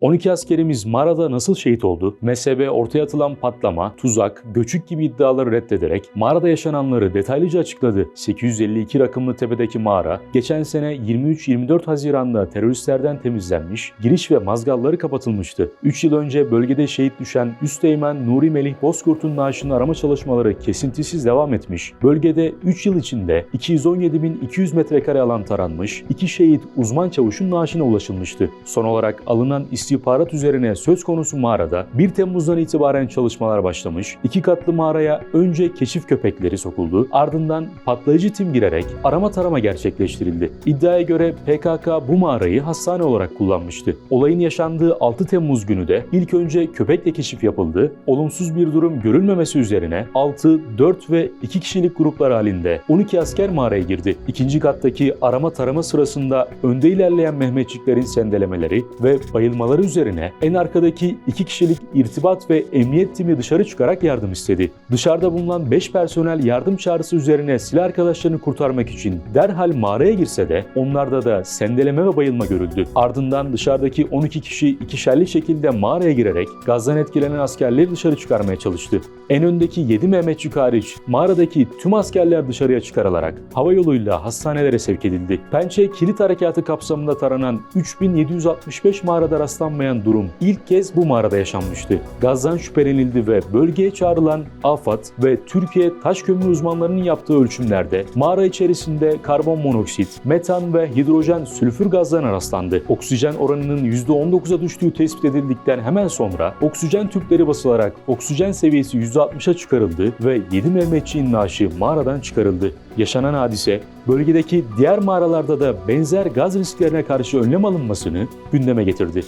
12 askerimiz mağarada nasıl şehit oldu? Mezhebe ortaya atılan patlama, tuzak, göçük gibi iddiaları reddederek mağarada yaşananları detaylıca açıkladı. 852 rakımlı tepedeki mağara, geçen sene 23-24 Haziran'da teröristlerden temizlenmiş, giriş ve mazgalları kapatılmıştı. 3 yıl önce bölgede şehit düşen Üsteğmen Nuri Melih Bozkurt'un naaşını arama çalışmaları kesintisiz devam etmiş. Bölgede 3 yıl içinde 217.200 metrekare alan taranmış, 2 şehit uzman çavuşun naaşına ulaşılmıştı. Son olarak alınan istihbarat üzerine söz konusu mağarada 1 Temmuz'dan itibaren çalışmalar başlamış. İki katlı mağaraya önce keşif köpekleri sokuldu, ardından patlayıcı tim girerek arama tarama gerçekleştirildi. İddiaya göre PKK bu mağarayı hastane olarak kullanmıştı. Olayın yaşandığı 6 Temmuz günü de ilk önce köpekle keşif yapıldı. Olumsuz bir durum görülmemesi üzerine 6, 4 ve 2 kişilik gruplar halinde 12 asker mağaraya girdi. İkinci kattaki arama tarama sırasında önde ilerleyen Mehmetçiklerin sendelemeleri ve bayılmaları üzerine en arkadaki 2 kişilik irtibat ve emniyet timi dışarı çıkarak yardım istedi. Dışarıda bulunan 5 personel yardım çağrısı üzerine silah arkadaşlarını kurtarmak için derhal mağaraya girse de onlarda da sendeleme ve bayılma görüldü. Ardından dışarıdaki 12 kişi ikişerli şekilde mağaraya girerek gazdan etkilenen askerleri dışarı çıkarmaya çalıştı. En öndeki 7 Mehmetçik hariç mağaradaki tüm askerler dışarıya çıkarılarak hava yoluyla hastanelere sevk edildi. Pençe kilit harekatı kapsamında taranan 3765 mağarada rastlanmayan durum ilk kez bu mağarada yaşanmıştı. Gazdan şüphelenildi ve bölgeye çağrılan AFAD ve Türkiye taş kömür uzmanlarının yaptığı ölçümlerde mağara içerisinde karbon monoksit, metan ve hidrojen sülfür gazlarına rastlandı. Oksijen oranının %19'a düştüğü tespit edildikten hemen sonra oksijen tüpleri basılarak oksijen seviyesi %60'a çıkarıldı ve 7 Mehmetçiğin naaşı mağaradan çıkarıldı. Yaşanan hadise bölgedeki diğer mağaralarda da benzer gaz risklerine karşı önlem alınmasını gündeme getirdi.